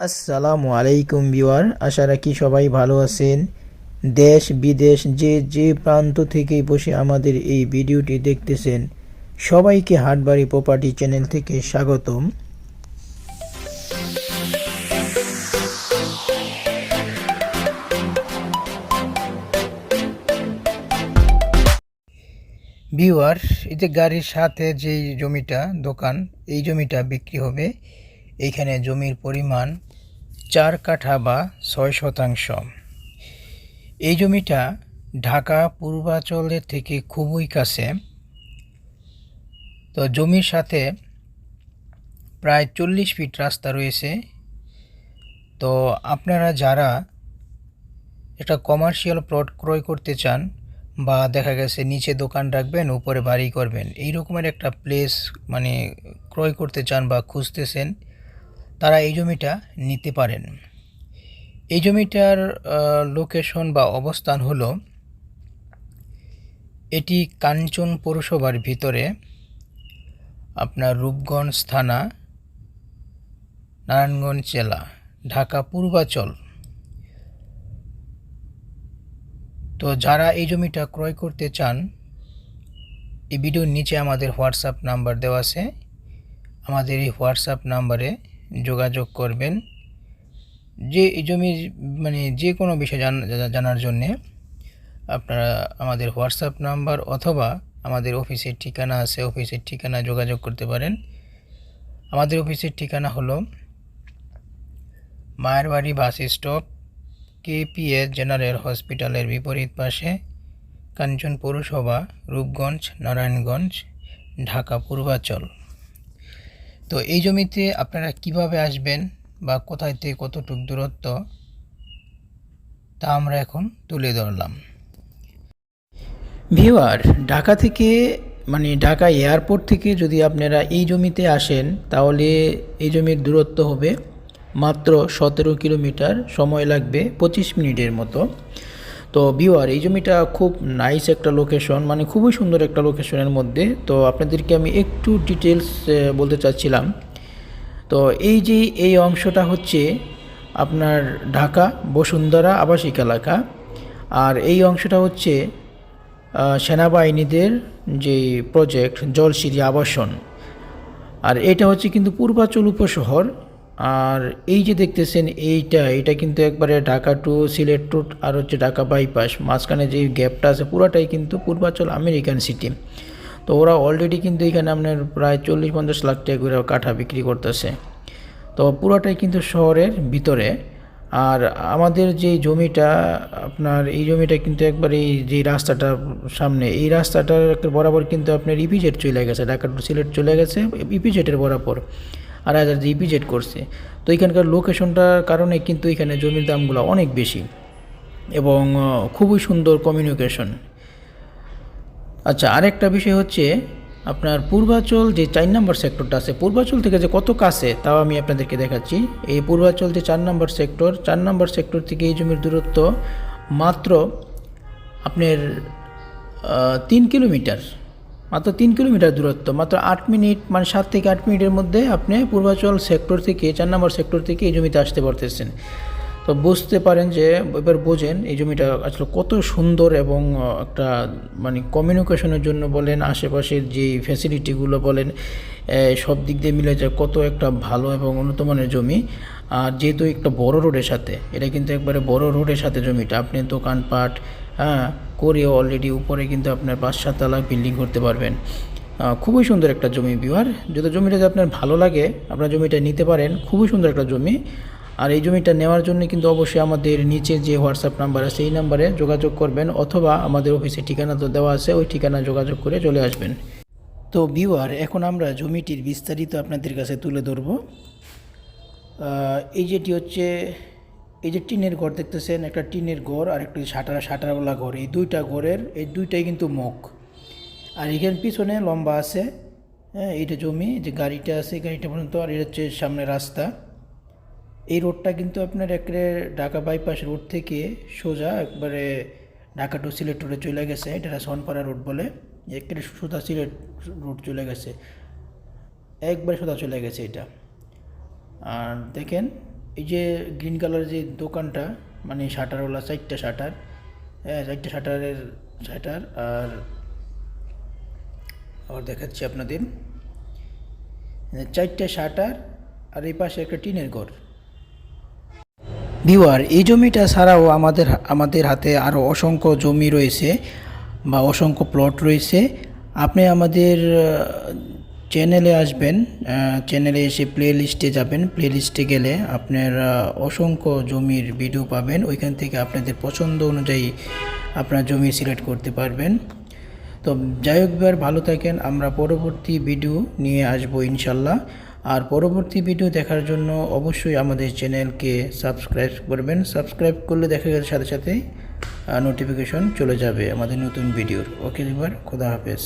আসসালামু আলাইকুম বিওয়ার আশা রাখি সবাই ভালো আছেন। দেশ, বিদেশ, যে যে প্রান্ত থেকে বসে আমাদের এই ভিডিওটি দেখতেছেন, সবাইকে হাটবাড়ি প্রপার্টি চ্যানেল থেকে স্বাগতম। বিওয়ার এই যে গাড়ির সাথে যে জমিটা, দোকান, এই জমিটা বিক্রি হবে। এইখানে জমির পরিমাণ চার কাঠা বা ছয় শতাংশ। এই জমিটা ঢাকা পূর্বাঞ্চলের থেকে খুবই কাছে। তো জমির সাথে প্রায় চল্লিশ ফিট রাস্তা রয়েছে। তো আপনারা যারা একটা কমার্শিয়াল প্লট ক্রয় করতে চান বা দেখা গেছে নিচে দোকান রাখবেন, উপরে বাড়ি করবেন এই রকমের একটা প্লেস মানে ক্রয় করতে চান বা খুঁজতেছেন তারা এই জমিটা নিতে পারেন। এই জমিটার লোকেশন বা অবস্থান হলো এটি কাঞ্চন পৌরসভার ভিতরে আপনার রূপগঞ্জ থানা, নারায়ণগঞ্জ জেলা, ঢাকা পূর্বাচল। তো যারা এই জমিটা ক্রয় করতে চান, এই ভিডিওর নিচে আমাদের হোয়াটসঅ্যাপ নাম্বার দেওয়া আছে। আমাদের এই হোয়াটসঅ্যাপ নাম্বারে যোগাযোগ করবেন। যে জমির মানে যে কোনো বিষয় জান- জানার জন্যে আপনারা আমাদের হোয়াটসঅ্যাপ নাম্বার অথবা আমাদের অফিসের ঠিকানা আছে, অফিসের ঠিকানা যোগাযোগ করতে পারেন। আমাদের অফিসের ঠিকানা হলো Mayerbari bus stop KPS general হসপিটালের বিপরীত পাশে কাঞ্চন পৌরসভা রূপগঞ্জ, নারায়ণগঞ্জ, ঢাকা পূর্বাচল। তো এই জমিতে আপনারা কীভাবে আসবেন বা কোথায় থেকে কতটুক দূরত্ব, তা আমরা এখন তুলে ধরলাম। ভিউয়ার, ঢাকা থেকে মানে ঢাকা এয়ারপোর্ট থেকে যদি আপনারা এই জমিতে আসেন, তাহলে এই জমির দূরত্ব হবে মাত্র সতেরো কিলোমিটার, সময় লাগবে পঁচিশ মিনিটের মতো। তো ভিউয়ার এই জমিটা খুব নাইস একটা লোকেশন মানে খুবই সুন্দর একটা লোকেশনের মধ্যে। তো আপনাদেরকে আমি একটু ডিটেলস বলতে চাচ্ছিলাম। তো এই যে এই অংশটা হচ্ছে আপনার ঢাকা, বসুন্ধরা আবাসিক এলাকা। আর এই অংশটা হচ্ছে সেনাবাহিনীদের যে প্রজেক্ট জলসিরি আবাসন। আর এটা হচ্ছে কিন্তু পূর্বাচল উপশহর। আর এই যে দেখতেছেন এইটা, এটা কিন্তু একবারে ঢাকা টু সিলেট টু আর হচ্ছে ঢাকা বাইপাস। মাঝখানে যে গ্যাপটা আছে পুরাটাই কিন্তু পূর্বাচল আমেরিকান সিটি। তো ওরা অলরেডি কিন্তু এখানে আপনার প্রায় চল্লিশ পঞ্চাশ লাখ টাকা করে কাঠা বিক্রি করতেছে। তো পুরোটাই কিন্তু শহরের ভিতরে। আর আমাদের যে জমিটা, আপনার এই জমিটা কিন্তু একবার এই যে রাস্তাটা সামনে, এই রাস্তাটার বরাবর কিন্তু আপনার ইপিজেড চলে গেছে, ঢাকা টু সিলেট চলে গেছে, ইপিজেডের বরাবর। আর হাজার যে ইপিজেড করছে। তো এখানকার লোকেশনটার কারণে কিন্তু এখানে জমির দামগুলো অনেক বেশি এবং খুবই সুন্দর কমিউনিকেশন আচ্ছা আরেকটা বিষয় হচ্ছে আপনার পূর্বাচল যে চার নম্বর সেক্টরটা আছে, পূর্বাচল থেকে যে কত কাছে তাও আমি আপনাদেরকে দেখাচ্ছি। এই পূর্বাচল যে চার নম্বর সেক্টর চার নম্বর সেক্টর থেকে এই জমির দূরত্ব মাত্র আপনার তিন কিলোমিটার। মাত্র তিন কিলোমিটার দূরত্ব, মাত্র আট মিনিট মানে সাত থেকে আট মিনিটের মধ্যে আপনি পূর্বাচল সেক্টর থেকে, চার নম্বর সেক্টর থেকে এই জমিতে আসতে পারতেছেন। তো বুঝতে পারেন যে, এবার বোঝেন এই জমিটা আসলে কত সুন্দর এবং একটা মানে কমিউনিকেশনের জন্য বলেন, আশেপাশের যে ফ্যাসিলিটিগুলো বলেন সব দিক দিয়ে মিলে যায় কত একটা ভালো এবং উন্নত মানের জমি। আর যেহেতু একটা বড় রোডের সাথে, এটা কিন্তু একবারে বড় রোডের সাথে জমিটা, আপনি দোকানপাট হ্যাঁ করে অলরেডি উপরে কিন্তু আপনার পাঁচ সাততলা বিল্ডিং করতে পারবেন। খুবই সুন্দর একটা জমি বিহার। যদি জমিটা যদি আপনার ভালো লাগে, আপনার জমিটা নিতে পারেন, খুবই সুন্দর একটা জমি। আর এই জমিটা নেওয়ার জন্য কিন্তু অবশ্যই আমাদের নিচে যে হোয়াটসঅ্যাপ নাম্বার আছে, এই নাম্বারে যোগাযোগ করবেন, অথবা আমাদের অফিসে ঠিকানা তো দেওয়া আছে, ওই ঠিকানা যোগাযোগ করে চলে আসবেন। তো বিওয়ার এখন আমরা জমিটির বিস্তারিত আপনাদের কাছে তুলে ধরবো। এই যেটি হচ্ছে এই যে টিনের ঘর দেখতেছেন, একটা টিনের ঘর আর একটি শাটার শাটারওয়ালা ঘর। এই দুইটা ঘরের, এই দুইটাই কিন্তু মুখ আর এখানে পিছনে লম্বা আছে হ্যাঁ এইটা জমি, যে গাড়িটা আছে গাড়িটা পর্যন্ত, আর এটা হচ্ছে সামনে রাস্তা। এই রোডটা কিন্তু আপনার একবারে ঢাকা বাইপাস রোড থেকে সোজা একবারে ঢাকা টু সিলেট রোডে চলে গেছে। এটা সনপাড়া রোড বলে। একবারে সোজা সিলেট রোড চলে গেছে। একবারে সোজা চলে গেছে এটা। আর দেখেন এই যে গ্রিন কালারের যে দোকানটা মানে শাটারওয়ালা, চারটা শাটার হ্যাঁ চারটা শাটারের শাটার, আর আর দেখাচ্ছি আপনাদের। চারটে শাটার, আর এই পাশে একটা টিনের ঘর। ভিওয়ার এই জমিটা ছাড়াও আমাদের আমাদের হাতে আরও অসংখ্য জমি রয়েছে বা অসংখ্য প্লট রয়েছে। আপনি আমাদের চ্যানেলে আসবেন চ্যানেলে এসে প্লে লিস্টে যাবেন। প্লে লিস্টে গেলে আপনার অসংখ্য জমির ভিডিও পাবেন। ওইখান থেকে আপনাদের পছন্দ অনুযায়ী আপনার জমি সিলেক্ট করতে পারবেন। তো যাই হোক ভালো থাকেন। আমরা পরবর্তী ভিডিও নিয়ে আসব ইনশাল্লাহ। আর পরবর্তী ভিডিও দেখার জন্য অবশ্যই আমাদের চ্যানেলকে সাবস্ক্রাইব করবেন। সাবস্ক্রাইব করলে দেখা গেছে সাথে সাথে নোটিফিকেশন চলে যাবে আমাদের নতুন ভিডিওর ওকে এবার খোদা হাফেজ।